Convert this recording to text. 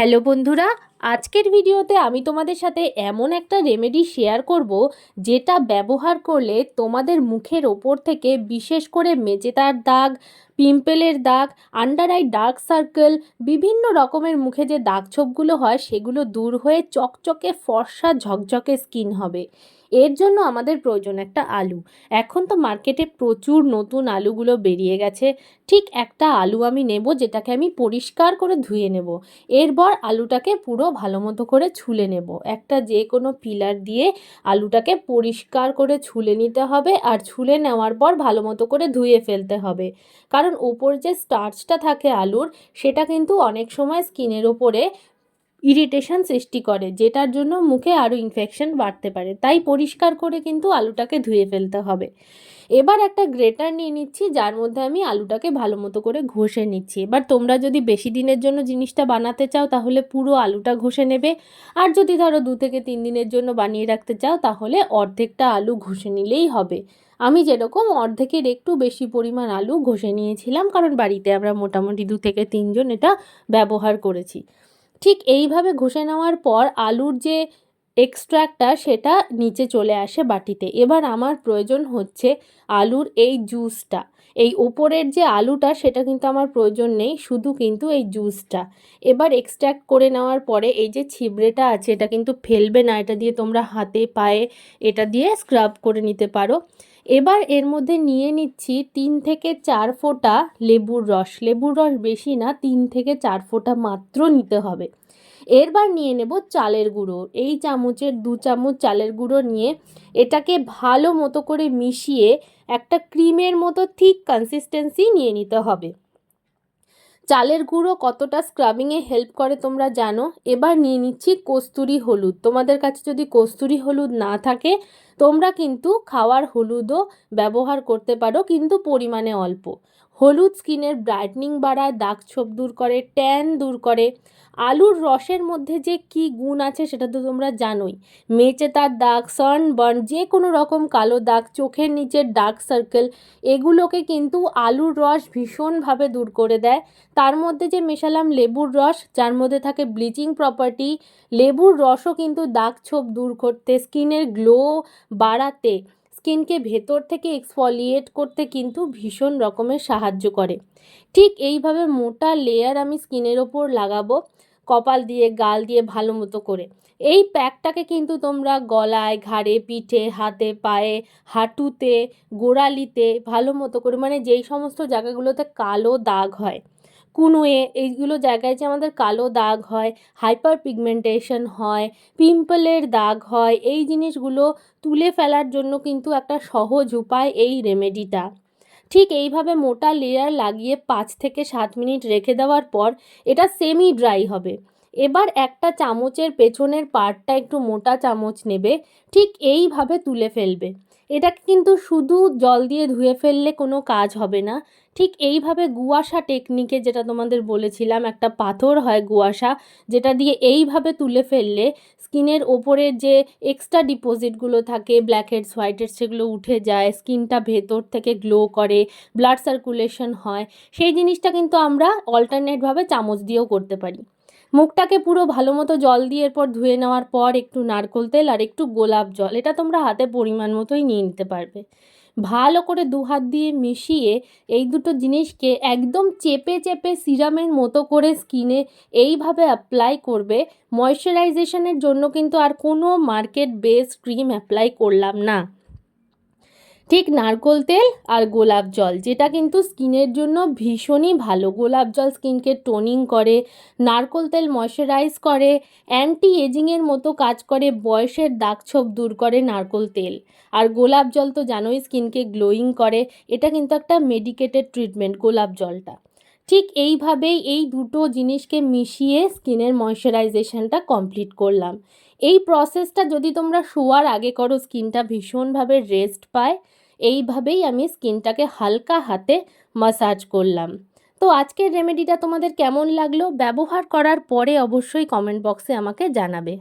Hello বন্ধুরা, আজকের ভিডিওতে আমি তোমাদের সাথে এমন একটা রেমেডি শেয়ার করব যেটা ব্যবহার করলে তোমাদের মুখের ওপর থেকে বিশেষ করে মেজেতার দাগ পিম্পলের দাগ আন্ডার আই ডার্ক সার্কেল বিভিন্ন রকমের মুখে যে দাগ ছোপগুলো হয়, সেগুলো দূর হয়ে চকচকে, ফর্সা, ঝকঝকে স্কিন হবে। এর জন্য আমাদের প্রয়োজন একটা আলু। এখন তো মার্কেটে প্রচুর নতুন আলুগুলো বেরিয়ে গেছে। ঠিক একটা আলু আমি নেব, যেটাকে আমি পরিষ্কার করে ধুয়ে নেব। এরপর আলুটাকে পুরো ভালো মতো করে ছুলে নেব। একটা যে কোনো পিলার দিয়ে আলুটাকে পরিষ্কার করে ছুলে নিতে হবে, আর ছুলে নেওয়ার পর ভালো মতো করে ধুয়ে ফেলতে হবে। কারণ ওপর যে স্টার্চটা থাকে আলুর, সেটা কিন্তু অনেক সময় স্কিনের ওপরে ইরিটেশন সৃষ্টি করে, যেটার জন্য মুখে আরও ইনফেকশন বাড়তে পারে। তাই পরিষ্কার করে কিন্তু আলুটাকে ধুয়ে ফেলতে হবে। এবার একটা গ্রেটার নিয়ে নিচ্ছি, যার মধ্যে আমি আলুটাকে ভালো মতো করে ঘষে নিচ্ছি। এবার তোমরা যদি বেশি দিনের জন্য জিনিসটা বানাতে চাও, তাহলে পুরো আলুটা ঘষে নেবে। আর যদি ধরো দু থেকে তিন দিনের জন্য বানিয়ে রাখতে চাও, তাহলে অর্ধেকটা আলু ঘষে নিলেই হবে। আমি যেরকম অর্ধেকের একটু বেশি পরিমাণ আলু ঘষে নিয়েছিলাম, কারণ বাড়িতে আমরা মোটামুটি দু থেকে তিনজন এটা ব্যবহার করেছি। ঠিক এইভাবে ঘষে নেওয়ার পর আলুর যে এক্সট্রাক্টটা সেটা নিচে চলে আসে বাটিতে। এবার আমার প্রয়োজন হচ্ছে আলুর এই জুসটা। এই ওপরের যে আলুটা, সেটা কিন্তু আমার প্রয়োজন নেই, শুধু কিন্তু এই জুসটা এবার এক্সট্র্যাক্ট করে নেওয়ার পরে এই যে ছিবড়েটা আছে, এটা কিন্তু ফেলবে না, এটা দিয়ে তোমরা হাতে, পায়ে এটা দিয়ে স্ক্রাব করে নিতে পারো। এবার এর মধ্যে নিয়ে নিচ্ছি তিন থেকে চার ফোঁটা লেবুর রস। লেবুর রস বেশি না, তিন থেকে চার ফোঁটা মাত্র নিতে হবে। এরবার নিয়ে নেব চালের গুঁড়ো। এই চামচের দু চামচ চালের গুঁড়ো নিয়ে এটাকে ভালো মতো করে মিশিয়ে একটা ক্রিমের মতো ঠিক কনসিস্টেন্সি নিয়ে নিতে হবে। চালের গুঁড়ো কতটা স্ক্রাবিংয়ে হেল্প করে তোমরা জানো। এবার নিয়ে নিচ্ছি কস্তুরি হলুদ। তোমাদের কাছে যদি কস্তুরি হলুদ না থাকে, তোমরা কিন্তু খাওয়ার হলুদও ব্যবহার করতে পারো, কিন্তু পরিমাণে অল্প। হলুদ স্কিনের ব্রাইটনিং বাড়ায়, দাগ ছোপ দূর করে, ট্যান দূর করে। আলুর রসের মধ্যে যে কি গুণ আছে সেটা তো তোমরা জানোই। মেচে তার দাগ সান বার্ন, যে কোনো রকম কালো দাগ, চোখের নিচের ডার্ক সার্কেল, এগুলোকে কিন্তু আলুর রস ভীষণভাবে দূর করে দেয়। তার মধ্যে যে মেশালাম লেবুর রস, যার মধ্যে থাকে ব্লিচিং প্রপার্টি, লেবুর রসও কিন্তু দাগ ছোপ দূর করতে, স্কিনের গ্লো বাড়াতে স্কিনকে ভেতর থেকে এক্সফলিয়েট করতে কিন্তু ভীষণ রকমের সাহায্য করে। ঠিক এইভাবে মোটা লেয়ার আমি স্কিনের ওপর লাগাবো, কপাল দিয়ে, গাল দিয়ে ভালো মতো করে। এই প্যাকটাকে কিন্তু তোমরা গলায়, ঘাড়ে, পিঠে, হাতে, পায়ে, হাঁটুতে, গোড়ালিতে ভালো মতো করে মানে যেই সমস্ত জায়গাগুলোতে কালো দাগ হয় কুনুয়ে এইগুলো জায়গায় যে আমাদের কালো দাগ হয় হাইপার পিগমেন্টেশন হয় পিম্পলের দাগ হয়, এই জিনিসগুলো তুলে ফেলার জন্য কিন্তু একটা সহজ উপায় এই রেমেডিটা ঠিক এইভাবে মোটা লেয়ার লাগিয়ে পাঁচ থেকে সাত মিনিট রেখে দেওয়ার পর এটা সেমি ড্রাই হবে। এবার একটা চামচের পেছনের পার্টটা একটু মোটা চামচ নেবে, ঠিক এইভাবে তুলে ফেলবে। এটাকে কিন্তু শুধু জল দিয়ে ধুয়ে ফেললে কোনো কাজ হবে না ঠিক এইভাবে গুয়াশা টেকনিকে যেটা তোমাদের বলেছিলাম, একটা পাথর হয় গুয়াশা, যেটা দিয়ে এইভাবে তুলে ফেললে স্কিনের ওপরের যে এক্সট্রা ডিপোজিটগুলো থাকে ব্ল্যাক হেডস হোয়াইট হেডস সেগুলো উঠে যায়, স্কিনটা ভেতর থেকে গ্লো করে ব্লাড সার্কুলেশন হয়, সেই জিনিসটা কিন্তু আমরা অল্টারনেটভাবে চামচ দিয়েও করতে পারি। মুখটাকে পুরো ভালো মতো জল দিয়ে এরপর ধুয়ে নেওয়ার পর একটু নারকোল তেল আর একটু গোলাপ জল, এটা তোমরা হাতে পরিমাণ মতোই নিয়ে নিতে পারবে। ভালো করে দু হাত দিয়ে মিশিয়ে এই দুটো জিনিসকে একদম চেপে চেপে সিরামের মতো করে স্কিনে এইভাবে অ্যাপ্লাই করবে। ময়শ্চারাইজেশনের জন্য কিন্তু আর কোনো মার্কেট বেস ক্রিম অ্যাপ্লাই করলাম না। ঠিক নারকোল তেল আর গোলাপ জল, যেটা কিন্তু স্কিনের জন্য ভীষণই ভালো। গোলাপ জল স্কিনকে টোনিং করে, নারকোল তেল ময়শ্চারাইজ করে অ্যান্টি এজিংয়ের মতো কাজ করে, বয়সের দাগ ছোপ দূর করে নারকোল তেল। আর গোলাপ জল তো জানোই স্কিনকে গ্লোয়িং করে, এটা কিন্তু একটা মেডিকেটেড ট্রিটমেন্ট গোলাপ জলটা। ঠিক এইভাবেই এই দুটো জিনিসকে মিশিয়ে স্কিনের ময়শ্চারাইজেশনটা কমপ্লিট করলাম। এই প্রসেসটা যদি তোমরা শোয়ার আগে করো, স্কিনটা ভীষণভাবে রেস্ট পায়। এইভাবেই আমি স্কিনটাকে হালকা হাতে মাসাজ করলাম। তো আজকের রেমেডিটা তোমাদের কেমন লাগল? ব্যবহার করার পরে অবশ্যই কমেন্ট বক্সে আমাকে জানাবে।